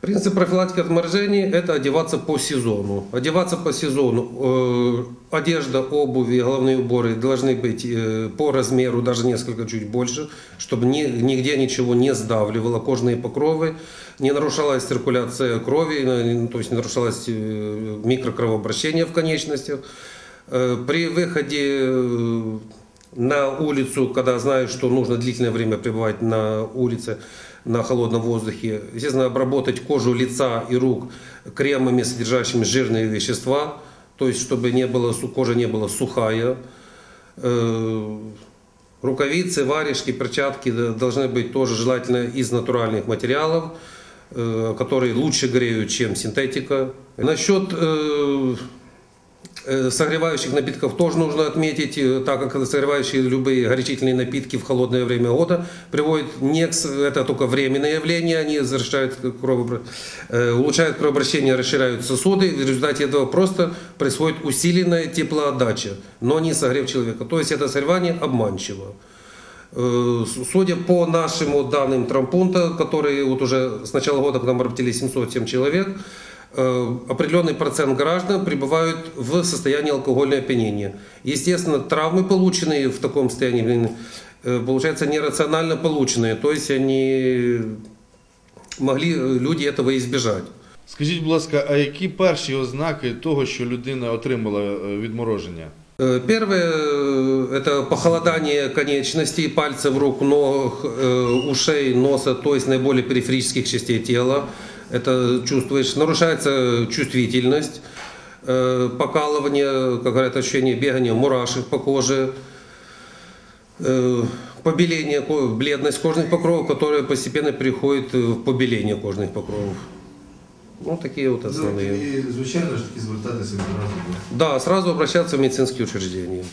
Принцип профилактики отморожений – это одеваться по сезону. Одеваться по сезону. Э, Одежда, обувь и головные уборы должны быть э, по размеру, даже несколько чуть больше, чтобы ни- нигде ничего не сдавливало кожные покровы, не нарушалась циркуляция крови, э, то есть не нарушалось микрокровообращение в конечностях. При выходе на улицу, когда знаешь, что нужно длительное время пребывать на улице, на холодном воздухе, естественно, обработать кожу лица и рук кремами, содержащими жирные вещества, то есть чтобы не было, кожа не была сухая. Э, Рукавицы, варежки, перчатки да, должны быть тоже желательно из натуральных материалов, э, которые лучше греют, чем синтетика. Насчет э, Э, Согревающих напитков тоже нужно отметить, так как согревающие любые горячительные напитки в холодное время года приводят не к, это только временное явление, они возвращают кровообра- э, улучшают кровообращение, расширяют сосуды, в результате этого просто происходит усиленная теплоотдача, но не согрев человека. То есть это согревание обманчиво. Э, Судя по нашим данным травмпункта, которые вот уже с начала года к нам обратились 707 человек, определенный процент граждан пребывают в состоянии алкогольного опьянения. Естественно, травмы, полученные в таком состоянии, блин, э, получается, нерационально полученные. То есть они могли э, люди этого избежать. Скажіть, будь ласка, а які перші ознаки того, що людина отримала е, відмороження? Э, Первое э, – это похолодание конечностей, пальцев, рук, ног, э, ушей, носа, то есть наиболее периферических частей тела. Это чувствуешь. Нарушается чувствительность, э, покалывание, как говорят, ощущение бегания, мурашек по коже, э, побеление, бледность кожных покровов, которая постепенно переходит в побеление кожных покровов. Ну, такие вот основные. І, звичайно ж таки звертатися відразу до Да, сразу обращаться в медицинские учреждения.